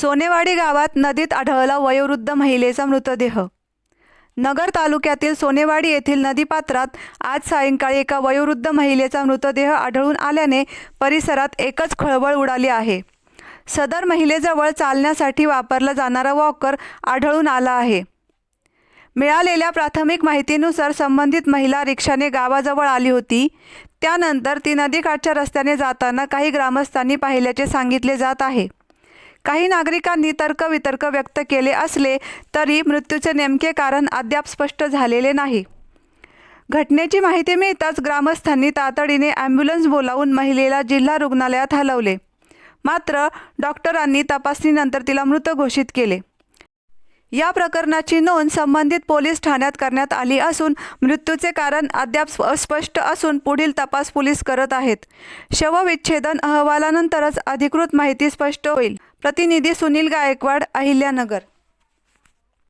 सोनेवाडी गावात नदीत आढळला वयोवृद्ध महिलेचा मृतदेह. नगर तालुक्यातील सोनेवाडी येथील नदीपात्रात आज सायंकाळी एका वयोवृद्ध महिलेचा मृतदेह आढळून आल्याने परिसरात एकच खळबळ उडाली आहे. सदर महिलेजवळ चालण्यासाठी वापरला जाणारा वॉकर आढळून आला आहे. मिळालेल्या प्राथमिक माहितीनुसार संबंधित महिला रिक्षाने गावाजवळ आली होती. त्यानंतर ती नदीकाठच्या रस्त्याने जाताना काही ग्रामस्थांनी पाहिल्याचे सांगितले जात आहे. काही नागरिकांनी तर्कवितर्क व्यक्त केले असले तरी मृत्यूचे नेमके कारण अद्याप स्पष्ट झालेले नाही. घटनेची माहिती मिळताच ग्रामस्थांनी तातडीने ॲम्ब्युलन्स बोलावून महिलेला जिल्हा रुग्णालयात हलवले. मात्र डॉक्टरांनी तपासणीनंतर तिला मृत घोषित केले. या प्रकरणाची नोंद संबंधित पोलीस ठाण्यात करण्यात आली असून मृत्यूचे कारण अद्याप अस्पष्ट असून पुढील तपास पोलीस करत आहेत. शवविच्छेदन अहवालानंतरच अधिकृत माहिती स्पष्ट होईल. प्रतिनिधी सुनील गायकवाड अहिल्यानगर